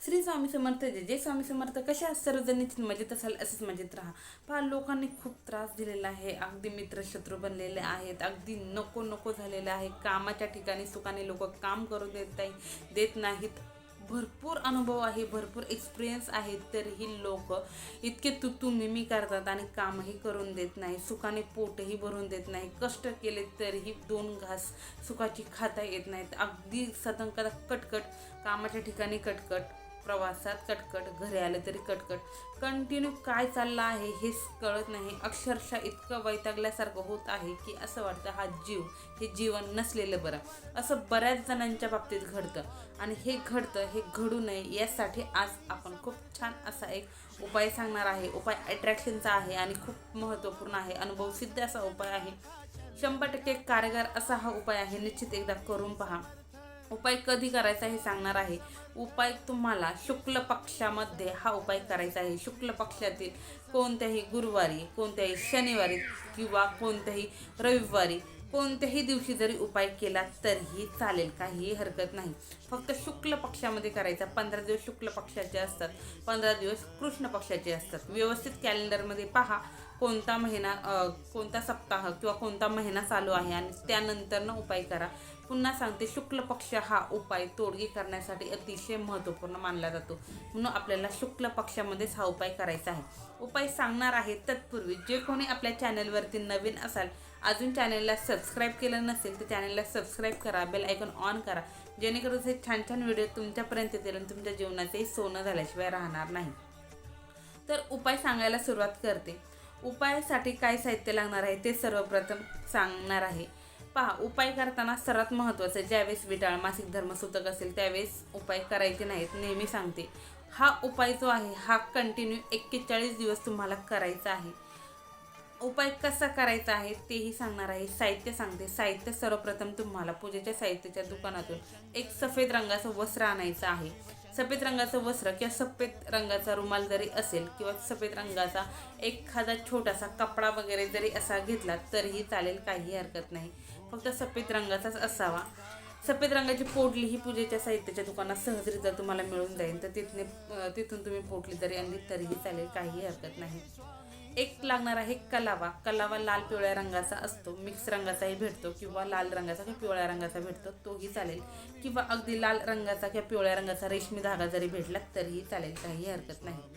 श्री स्वामी समर्थ जे जे स्वामी समर्थ कशा आहात सर्वजण निश्चित मजेत असाल असंच मजेत राहा. पहा लोकांनी खूप त्रास दिलेला आहे अगदी मित्र शत्रू बनलेले आहेत अगदी नको नको झालेले आहे. कामाच्या ठिकाणी सुखाने लोक काम करू देत नाही देत नाहीत. भरपूर अनुभव आहे भरपूर एक्सपिरियन्स आहे तरीही लोक इतके तुतू मिमी करतात आणि कामही करून देत नाही सुखाने पोटही भरून देत नाही. कष्ट केले तरीही दोन घास सुखाची खाता येत नाहीत. अगदी सतंकता कटकट कामाच्या ठिकाणी कटकट. प्रवासात कटकट घरी आलं तरी कटकट. कंटिन्यू काय चाललं आहे हेच कळत नाही. अक्षरशः इतकं वैतागल्यासारखं होत आहे की असं वाटतं हा जीव हे जीवन नसलेलं बरं. असं बऱ्याच जणांच्या बाबतीत घडतं. आणि हे घडतं हे घडू नये यासाठी आज आपण खूप छान असा एक उपाय सांगणार आहे. उपाय अट्रॅक्शनचा आहे आणि खूप महत्त्वपूर्ण आहे. अनुभव सिद्ध असा उपाय आहे. शंभर टक्के कारगर असा हा उपाय आहे. निश्चित एकदा करून पहा. उपाय कधी करायचा हे सांगणार आहे. उपाय तुम्हाला शुक्ल पक्षामध्ये हा उपाय करायचा आहे. शुक्ल पक्षातील कोणत्याही गुरुवारी कोणत्याही शनिवारी किंवा कोणत्याही रविवारी कोणत्याही दिवशी जरी उपाय केला तरीही चालेल काहीही हरकत नाही. फक्त शुक्ल पक्षामध्ये करायचा. पंधरा दिवस शुक्ल पक्षाचे असतात. पंधरा दिवस कृष्ण पक्षाचे असतात. व्यवस्थित कॅलेंडरमध्ये पहा कोणता महिना कोणता सप्ताह किंवा कोणता महिना चालू आहे आणि त्यानंतरनं उपाय करा. पुन्हा सांगते शुक्ल पक्ष हा उपाय तोडगी करण्यासाठी अतिशय महत्त्वपूर्ण मानला जातो. म्हणून आपल्याला शुक्ल पक्षामध्येच हा उपाय करायचा आहे. उपाय सांगणार आहे तत्पूर्वी जे कोणी आपल्या चॅनलवरती नवीन असाल अजून चॅनलला सबस्क्राईब केलं नसेल तर चॅनलला सबस्क्राईब करा बेल ऐकून ऑन करा. जेणेकरून हे छान छान व्हिडिओ तुमच्यापर्यंत येतील आणि तुमच्या जीवनाचंही सोनं झाल्याशिवाय राहणार नाही. तर उपाय सांगायला सुरुवात करते. उपायासाठी काय साहित्य लागणार आहे ते सर्वप्रथम सांगणार आहे. पहा उपाय करताना सर्वात महत्त्वाचं ज्यावेळेस विटाळ मासिक धर्मसूतक असेल त्यावेळेस उपाय करायचे नाहीत नेहमी सांगते. हा उपाय जो आहे हा कंटिन्यू एक्केचाळीस दिवस तुम्हाला करायचा आहे. उपाय कसा करायचा आहे तेही सांगणार आहे. साहित्य सांगते. साहित्य सर्वप्रथम तुम्हाला पूजेच्या साहित्याच्या दुकानातून एक सफेद रंगाचं वस्त्र आणायचं आहे. सफेद रंगाचं वस्त्र किंवा सफेद रंगाचा रुमाल जरी असेल किंवा सफेद रंगाचा एखादा छोटासा कपडा वगैरे जरी असा घेतला तरीही चालेल काही हरकत नाही. फक्त सफेद रंगाचाच असावा. सफेद रंगाची पोटली ही पूजेच्या साहित्याच्या दुकानात सहजरित्या तुम्हाला मिळून जाईल. तर तिथने तिथून तुम्ही पोटली जरी आणली तरीही चालेल काही हरकत नाही. एक लागणार आहे कलावा. कलावा लाल पिवळ्या रंगाचा असतो. मिक्स रंगाचाही भेटतो किंवा लाल रंगाचा किंवा पिवळ्या रंगाचा भेटतो तोही चालेल. किंवा अगदी लाल रंगाचा किंवा पिवळ्या रंगाचा रेशमी धागा जरी भेटला तरीही चालेल. काही हरकत नाही.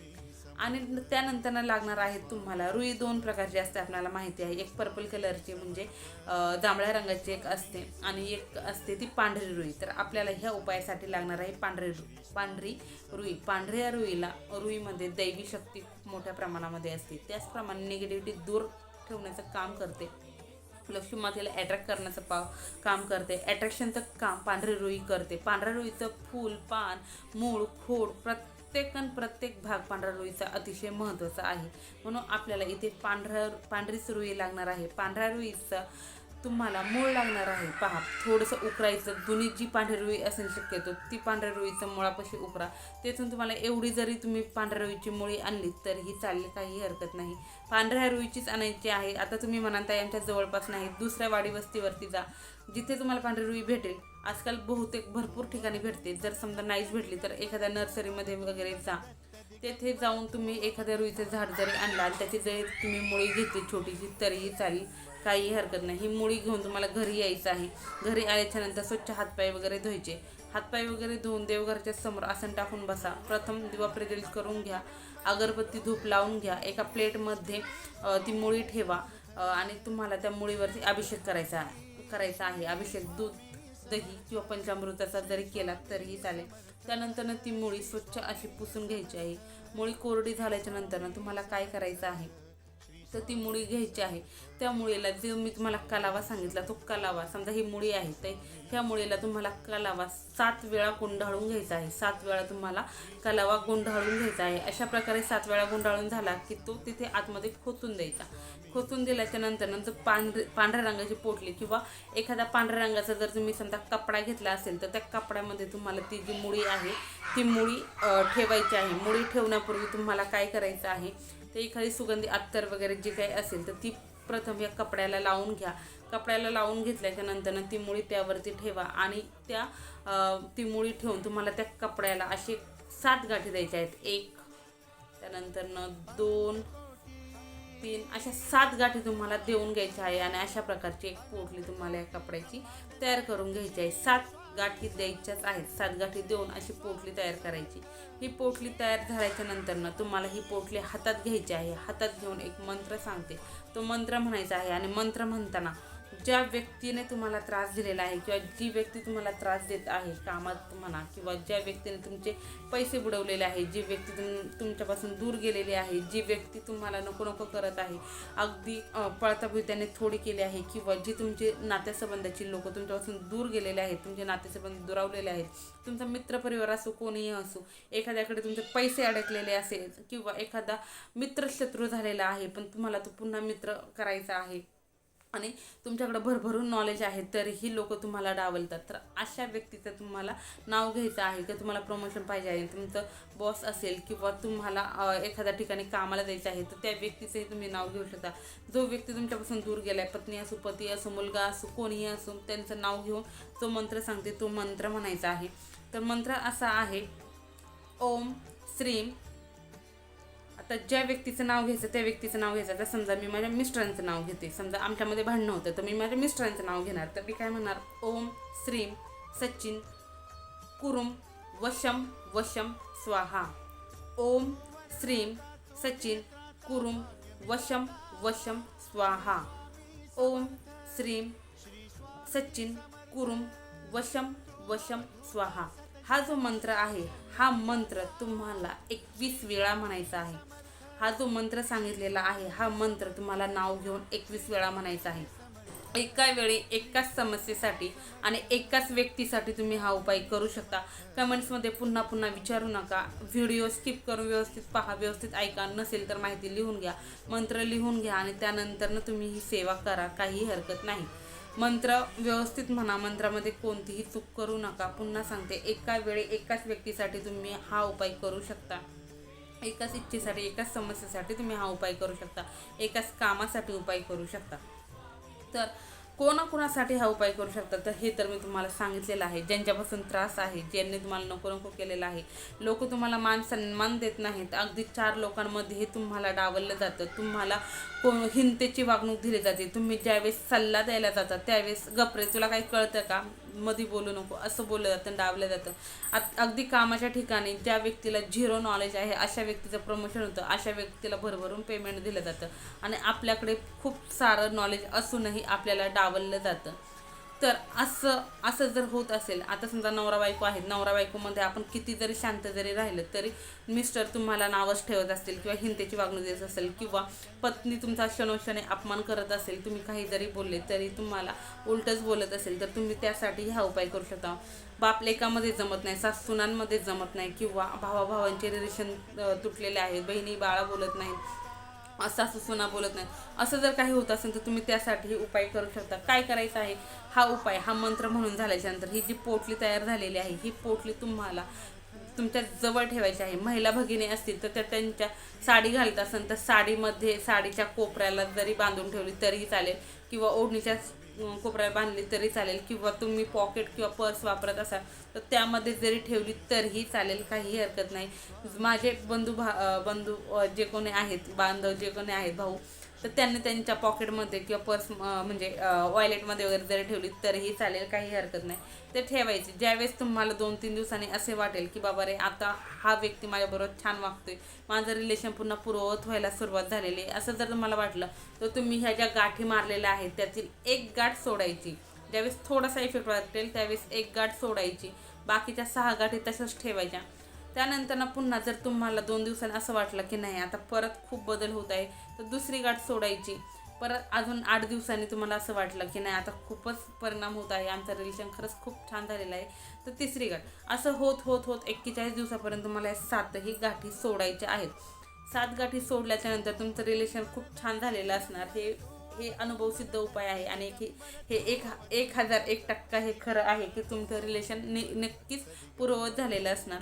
आणि त्यानंतर लागणार आहे तुम्हाला रुई दोन प्रकारची असते आपल्याला माहिती आहे. एक पर्पल कलरची म्हणजे जांभळ्या रंगाची एक असते आणि एक असते ती पांढरी रुई. तर आपल्याला ह्या उपायासाठी लागणार आहे पांढरी रुई. पांढरी रुई पांढऱ्या रुईला रुईमध्ये दैवी शक्ती खूप मोठ्या प्रमाणामध्ये असते. त्याचप्रमाणे निगेटिव्हिटी दूर ठेवण्याचं काम करते. लक्ष्मी मातेला अट्रॅक्ट करण्याचं पा काम करते. अट्रॅक्शनचं काम पांढरी रुई करते. पांढऱ्या रुईचं फूल पान मूळ खोड प्रत्येक प्रत्येक भाग पांढऱ्या रुईचा अतिशय महत्त्वाचा आहे. म्हणून आपल्याला इथे पांढऱ्या पांढरीच रुई लागणार आहे. पांढऱ्या रुईचं तुम्हाला मूळ लागणार आहे. पहा थोडंसं उकरायचं जुनी जी पांढरी रुई असेल शक्यतो ती पांढऱ्या रुईचं मुळापाशी उकरा. तेथून तुम्हाला एवढी जरी तुम्ही पांढऱ्या रुईची मुळी आणली तरीही चालली काही हरकत नाही. पांढऱ्या रुईचीच आणायची आहे. आता तुम्ही म्हणता आमच्या जवळपास नाही. दुसऱ्या वाडी वस्तीवरती जा. जिथे तुम्हाला पांढरी रुई भेटेल आजकाल बहुतेक भरपूर ठिकाणी भेटते. जर समजा नाहीच भेटली तर एखाद्या नर्सरीमध्ये वगैरे जा. तेथे जाऊन तुम्ही एखाद्या रुईचं झाड जरी आणला आणि त्याची जरी तुम्ही मुळी घेतली छोटीशी तरीही चालेल. काही हरकत नाही. ही मुळी घेऊन तुम्हाला घरी यायचं आहे. घरी आल्याच्यानंतर स्वच्छ हातपाय वगैरे धुवायचे. हातपाय वगैरे धुवून देवघरच्या समोर आसन टाकून बसा. प्रथम दिवा प्रज्वलित करून घ्या. अगरबत्ती धूप लावून घ्या. एका प्लेटमध्ये ती मुळी ठेवा. आणि तुम्हाला त्या मुळीवरती अभिषेक करायचा करायचा आहे. अभिषेक दूध दही किंवा पंचामृताचा जरी केला तरीही चालेल. त्यानंतरनं ती मुळी स्वच्छ अशी पुसून घ्यायची आहे. मुळी कोरडी झाल्याच्या नंतरनं तुम्हाला काय करायचं आहे? तर ती मुळी घ्यायची आहे. त्या मुळीला जो मी तुम्हाला कलावा सांगितला तो कलावा समजा ही मुळी आहे तर ह्या मुळीला तुम्हाला कलावा सात वेळा गुंडाळून घ्यायचा आहे. सात वेळा तुम्हाला कलावा गुंडाळून घ्यायचा आहे. अशा प्रकारे सात वेळा गुंडाळून झाला की तो तिथे आतमध्ये खोचून द्यायचा. खोचून दिल्याच्या नंतर नंतर पांढरे पांढऱ्या रंगाची पोटली किंवा एखादा पांढऱ्या रंगाचा जर तुम्ही समजा कपडा घेतला असेल तर त्या कपड्यामध्ये तुम्हाला ती जी मुळी आहे ती मुळी ठेवायची आहे. मुळी ठेवण्यापूर्वी तुम्हाला काय करायचं आहे ते एखादी सुगंधी अत्तर वगैरे जी काही असेल तर ती प्रथम या कपड्याला लावून घ्या. कपड्याला लावून घेतल्याच्या नंतरनं ती मुळी त्यावरती ठेवा आणि त्या ती मुळी ठेवून तुम्हाला त्या कपड्याला असे सात गाठी द्यायच्या आहेत. एक त्यानंतर दोन तीन अशा सात गाठी तुम्हाला देऊन घ्यायच्या आहे आणि अशा प्रकारची एक पोटली तुम्हाला या कपड्याची तयार करून घ्यायची आहे. सात गाठी द्यायच्याच आहेत. सात गाठी देऊन अशी पोटली तयार करायची. ही पोटली तयार झाल्याच्यानंतर ना तुम्हाला ही पोटली हातात घ्यायची आहे. हातात घेऊन एक मंत्र सांगते. तो मंत्र म्हणायचा आहे आणि मंत्र म्हणताना ज्या व्यक्तीने तुम्हाला त्रास दिलेला आहे किंवा जी व्यक्ती तुम्हाला त्रास देत आहे कामात म्हणा किंवा ज्या व्यक्तीने तुमचे पैसे बुडवलेले आहे जी व्यक्ती तुम तुमच्यापासून दूर गेलेली आहे जी व्यक्ती तुम्हाला नको नको करत आहे अगदी अं, पळताभुत्याने थोडी केली आहे किंवा जी तुमचे नातेसंबंधाची लोक तुमच्यापासून दूर गेलेले आहेत तुमचे नातेसंबंध दुरावलेले आहेत तुमचा मित्रपरिवार असो कोणीही असो एखाद्याकडे तुमचे पैसे अडकलेले असेल किंवा एखादा मित्रशत्रू झालेला आहे पण तुम्हाला तो पुन्हा मित्र करायचा आहे आणि तुमच्याकडं भरभरून नॉलेज आहे तरीही लोक तुम्हाला डावलतात. तर अशा व्यक्तीचं तुम्हाला नाव घ्यायचं आहे किंवा तुम्हाला प्रमोशन पाहिजे आहे तुमचं बॉस असेल किंवा तुम्हाला एखाद्या ठिकाणी कामाला जायचं आहे तर त्या व्यक्तीचंही तुम्ही नाव घेऊ शकता. जो व्यक्ती तुमच्यापासून दूर गेला आहे पत्नी असो पती असो मुलगा असो कोणीही असो त्यांचं नाव घेऊन जो मंत्र सांगते तो मंत्र म्हणायचा आहे. तर मंत्र असा आहे ओम श्रीम आता ज्या व्यक्तीचं नाव घ्यायचं त्या व्यक्तीचं नाव घ्यायचं. आता समजा मी माझ्या मिस्टरांचं नाव घेते. समजा आमच्यामध्ये भांडणं होतं तर मी माझ्या मिस्टरांचं नाव घेणार. तर मी काय म्हणणार? ओम श्रीम सचिन कुरुम वशम वशम स्वाहा. ओम श्रीम सचिन कुरुम वशम वशम स्वाहा. ओम श्रीम सचिन कुरुम वशम वशम स्वाहा. हा जो मंत्र आहे हा मंत्र तुम्हाला एकवीस वेळा म्हणायचा आहे. हा जो मंत्र सांगितलेला आहे हा मंत्र तुम्हाला नाव घेऊन एकवीस वेळा म्हणायचा आहे. एका वेळी एकाच समस्येसाठी आणि एकाच व्यक्तीसाठी तुम्ही हा उपाय करू शकता. कमेंट्समध्ये पुन्हा पुन्हा विचारू नका. व्हिडिओ स्किप करून व्यवस्थित पहा. व्यवस्थित ऐका. नसेल तर माहिती लिहून घ्या. मंत्र लिहून घ्या आणि त्यानंतरनं तुम्ही ही सेवा करा. काही हरकत नाही. मंत्र व्यवस्थित म्हणा. मंत्रामध्ये कोणतीही चूक करू नका. पुन्हा सांगते. एका वेळी एकाच व्यक्तीसाठी तुम्ही हा उपाय करू शकता. एकाच इच्छेसाठी एकाच समस्येसाठी तुम्ही हा उपाय करू शकता. एकाच कामासाठी उपाय करू शकता. तर कोणाकोणासाठी हा उपाय करू शकता? तर हे तर मी तुम्हाला सांगितलेलं आहे. ज्यांच्यापासून त्रास आहे ज्यांनी तुम्हाला नको नको केलेला आहे. लोक तुम्हाला मान सन्मान देत नाहीत. अगदी चार लोकांमध्ये हे तुम्हाला डावललं जातं. तुम्हाला कोण हिंतेची वागणूक दिली जाते. तुम्ही ज्यावेळेस सल्ला द्यायला जाता त्यावेळेस गपरे तुला काही कळतं का? मध्ये बोलू नको असं बोललं जातं डावलं जातं. आत- अगदी कामाच्या ठिकाणी ज्या व्यक्तीला झिरो नॉलेज आहे अशा व्यक्तीचं प्रमोशन होतं अशा व्यक्तीला भरभरून पेमेंट दिलं जातं. आणि आपल्याकडे खूप सारं नॉलेज असूनही आपल्याला डावललं जातं. तर असं असं जर होत असेल आता समजा नवरा बायको आहेत नवरा बायकोमध्ये आपण किती जरी शांत जरी राहिलं तरी मिस्टर तुम्हाला नावच ठेवत असतील किंवा हिंतेची वागणूक देत असेल किंवा पत्नी तुमचा क्षणोक्षणे अपमान करत असेल तुम्ही काही जरी बोलले तरी तुम्हाला उलटच बोलत असेल तर तुम्ही त्यासाठी हा उपाय करू शकता. बाप लेकामध्ये जमत नाही सासूनांमध्ये जमत नाही किंवा भावाभावांचे रिलेशन तुटलेले आहेत बहिणी बाळा बोलत नाहीत सासू सुना बोलत नाही. असं जर काही होत असेल तर तुम्ही त्यासाठी उपाय करू शकता. काय करायचं आहे? हा उपाय हा मंत्र म्हणून झाल्याच्यानंतर ही जी पोटली तयार झालेली आहे ही पोटली तुम्हाला तुमच्या जवळ ठेवायची आहे. महिला भगिनी असतील तर त्या त्यांच्या साडी घालत असेल तर साडीमध्ये साडीच्या कोपऱ्याला जरी बांधून ठेवली तरीही चालेल किंवा ओढणीच्या कोपऱ्या बांधली तरी चालेल किंवा तुम्ही पॉकेट किंवा पर्स वापरत असाल तर त्यामध्ये जरी ठेवली तरीही चालेल काही हरकत नाही. माझे बंधू भा बंधू जे कोणी आहेत बांधव जे कोणी आहेत भाऊ तर त्यांनी त्यांच्या पॉकेटमध्ये किंवा पर्स म्हणजे वॉयलेटमध्ये वगैरे जरी ठेवली तरीही चालेल काही हरकत नाही. ते ठेवायचे. ज्यावेळेस तुम्हाला दोन तीन दिवसांनी असे वाटेल की बाबा रे आता हा व्यक्ती माझ्याबरोबर छान वागतोय. माझं रिलेशन पुन्हा पूर्ववत व्हायला सुरुवात झालेली आहे. असं जर तुम्हाला वाटलं तर तुम्ही ह्या ज्या गाठी मारलेल्या आहेत त्यातील एक गाठ सोडायची. ज्यावेळेस थोडासा इफेक्ट वाटेल त्यावेळेस एक गाठ सोडायची. बाकीच्या सहा गाठी तशाच ठेवायच्या. त्यानंतर ना पुन्हा जर तुम्हाला दोन दिवसांनी असं वाटलं की नाही आता परत खूप बदल होत आहे तर दुसरी गाठ सोडायची. परत अजून आठ दिवसांनी तुम्हाला असं वाटलं की नाही आता खूपच परिणाम होत आहे. आमचं रिलेशन खरंच खूप छान झालेलं आहे. तर तिसरी गाठ असं होत होत होत एक्केचाळीस दिवसापर्यंत तुम्हाला या सातही गाठी सोडायच्या आहेत. सात गाठी सोडल्याच्यानंतर तुमचं रिलेशन खूप छान झालेलं असणार. हे हे अनुभवसिद्ध उपाय आहे आणि हे हे एक एक हजार एक टक्का हे खरं आहे की तुमचं रिलेशन नि नक्कीच पूर्ववत झालेलं असणार.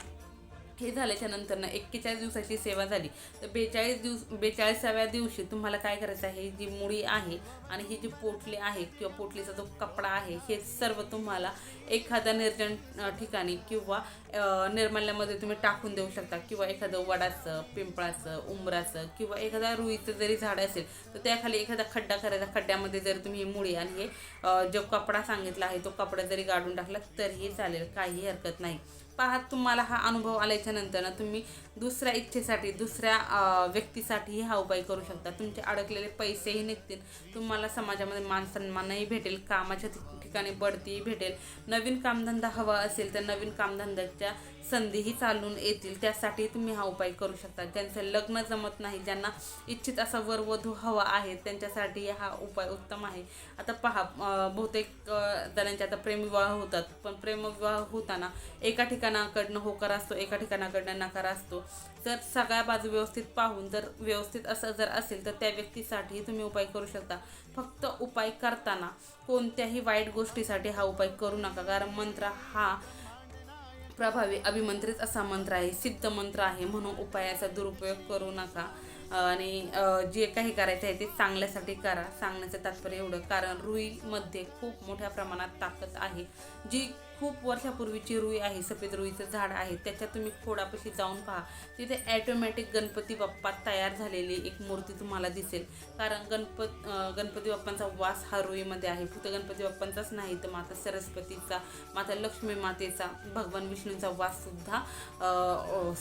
हे झाल्याच्यानंतर ना एक्केचाळीस दिवसाची सेवा झाली. तर बेचाळीस दिवस बेचाळीसाव्या दिवशी तुम्हाला काय करायचं आहे? जी मुळी आहे आणि ही जी पोटली आहे किंवा पोटलीचा जो कपडा आहे हे सर्व तुम्हाला एखाद्या निर्जन ठिकाणी किंवा निर्माल्यामध्ये तुम्ही टाकून देऊ शकता. किंवा एखादं वडाचं पिंपळाचं उंबराचं किंवा एखाद्या रुईचं जरी झाड असेल तर त्याखाली एखादा खड्डा करायचा. खड्ड्यामध्ये जर तुम्ही ही मुळी आणि हे जो कपडा सांगितला आहे तो कपडा जरी गाडून टाकला तरीही चालेल. काही हरकत नाही. पाहत तुम्हाला हा अनुभव आल्याच्यानंतर ना तुम्ही दुसऱ्या इच्छेसाठी दुसऱ्या व्यक्तीसाठीही हा उपाय करू शकता. तुमचे अडकलेले पैसेही निघतील. तुम्हाला समाजामध्ये मान सन्मानही भेटेल कामाच्या ठिकाणी बढतीही भेटेल. नवीन कामधंदा हवा असेल तर नवीन कामधंद्याच्या संधीही चालून येतील त्यासाठी तुम्ही हा उपाय करू शकता. ज्यांचं लग्न जमत नाही ज्यांना इच्छित असा वरवधू हवा आहे त्यांच्यासाठी हा उपाय उत्तम आहे. आता पहा बहुतेक जणांचे आता प्रेमविवाह होतात. पण प्रेमविवाह होताना एका ठिकाणाकडनं होकार असतो एका ठिकाणाकडनं नकार असतो. जर सगळ्या बाजू व्यवस्थित पाहून जर व्यवस्थित असं जर असेल तर त्या व्यक्तीसाठीही तुम्ही उपाय करू शकता. फक्त उपाय करताना कोणत्याही वाईट गोष्टीसाठी हा उपाय करू नका. कारण मंत्र हा प्रभावी अभिमंत्रित असा मंत्र आहे सिद्ध मंत्र आहे म्हणून उपायाचा दुरुपयोग करू नका. आणि जे काही करायचं आहे ते चांगल्यासाठी करा. सांगण्याचं तात्पर्य एवढं. कारण रुईमध्ये खूप मोठ्या प्रमाणात ताकद आहे. जी खूप वर्षापूर्वीची रुई आहे सफेद रुईचं झाड आहे. त्याच्यात तुम्ही खोडापाशी जाऊन पहा. तिथे ॲटोमॅटिक गणपती बाप्पा तयार झालेली एक मूर्ती तुम्हाला दिसेल. कारण गणपत गणपती बाप्पांचा वास हा रुईमध्ये आहे. फक्त गणपती बाप्पांचाच नाही तर माता सरस्वतीचा माता लक्ष्मी मातेचा भगवान विष्णूंचा वाससुद्धा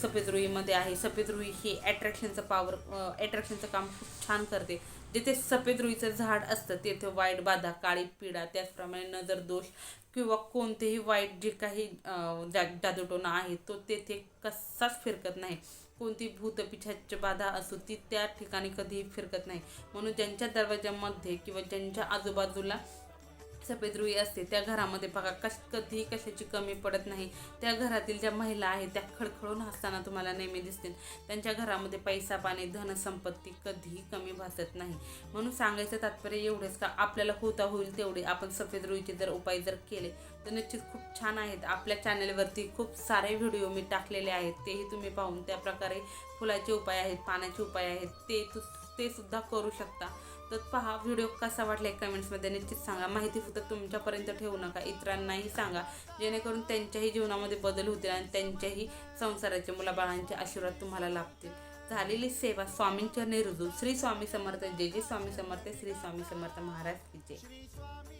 सफेद रुईमध्ये आहे. सफेद रुई ही ॲट्रॅक्शनचं पॉवर ॲट्रॅक्शनचं काम खूप छान करते. जिथे सफेद रुईचं झाड असतं तेथे वाईट बाधा काळी पिढा त्याचप्रमाणे नजर दोष किंवा कोणतेही वाईट जे काही जा जादूटोणा आहे तो तेथे कसाच फिरकत नाही. कोणती भूत बाधा असो ती त्या ठिकाणी कधीही फिरकत नाही. म्हणून ज्यांच्या दरवाज्यामध्ये किंवा ज्यांच्या आजूबाजूला सफेद रुई असते त्या घरामध्ये बघा कश कधीही कशाची कमी पडत नाही. त्या घरातील ज्या महिला आहेत त्या खडखडून हसताना तुम्हाला नेहमी दिसतील. त्यांच्या घरामध्ये पैसा पाणी धनसंपत्ती कधीही कमी भासत नाही. म्हणून सांगायचं तात्पर्य एवढंच का आपल्याला होता होईल तेवढे. आपण सफेद रुईचे जर उपाय जर केले तर निश्चित खूप छान आहेत. आपल्या चॅनलवरती खूप सारे व्हिडिओ मी टाकलेले आहेत. तेही तुम्ही पाहून त्या प्रकारे फुलाचे उपाय आहेत पाण्याचे उपाय आहेत. ते तु ते सुद्धा करू शकता. तर पहा व्हिडिओ कसा वाटला कमेंट्समध्ये निश्चित सांगा. माहिती फक्त तुमच्यापर्यंत ठेवू नका. इतरांनाही सांगा. जेणेकरून त्यांच्याही जीवनामध्ये बदल होतील आणि त्यांच्याही संसाराचे मुलाबाळांचे आशीर्वाद तुम्हाला लाभतील. झालेली सेवा स्वामींच्या निरुजू श्री स्वामी समर्थ जय जय स्वामी समर्थ श्री स्वामी समर्थ महाराज की जय.